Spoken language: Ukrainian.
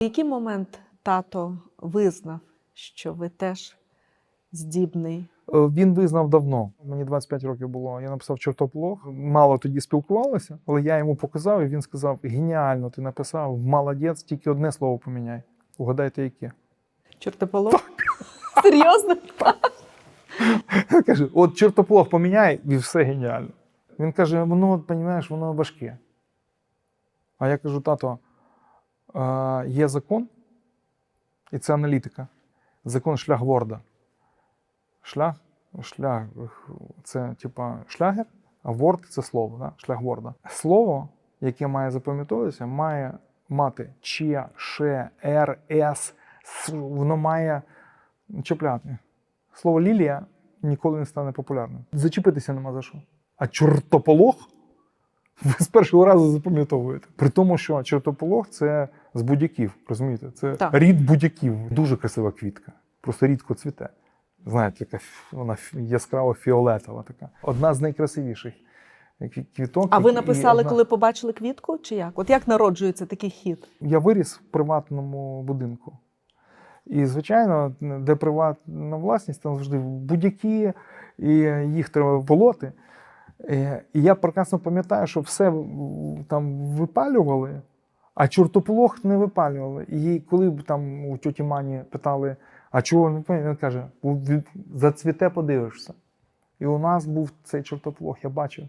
В який момент тато визнав, що ви теж здібний? Е, Він визнав давно. Мені 25 років було. Я написав чортоплох. Мало тоді спілкувалися, але я йому показав, і він сказав: геніально, ти написав, молодець, тільки одне слово поміняй. Угадайте, яке. Чортополох? Серйозно? Каже: от чортоплох поміняй, і все геніально. Він каже: воно, от, розумієш, воно важке. А я кажу, тато, є закон, і це аналітика. Закон шлях Ворда. Шлях, шлях це типа шлягер, а ворд це слово, да? шлях Ворда. Слово, яке має запам'ятовуватися, має мати че, ше, р. С, Воно має чіпляти. Слово лілія ніколи не стане популярним. Зачепитися нема за що. А чортополох ви з першого разу запам'ятовуєте. При тому, що чортополох це з будяків, розумієте? Це Так. рід будяків. Дуже красива квітка. Просто рідко цвіте. Знаєте, така вона яскраво фіолетова така. Одна з найкрасивіших квіток. А ви написали, одна- коли побачили квітку, чи як? От як народжується такий хід? Я виріс в приватному будинку. І, звичайно, де приватна власність, там завжди будь-які, і їх треба полоти. Е, І я прекрасно пам'ятаю, що все там випалювали, а чортополох не випалювали. І коли б там у тьоті Мані питали, а чого не випалювали, він каже, «Бо зацвіте, подивишся. І у нас був цей чортополох, я бачив.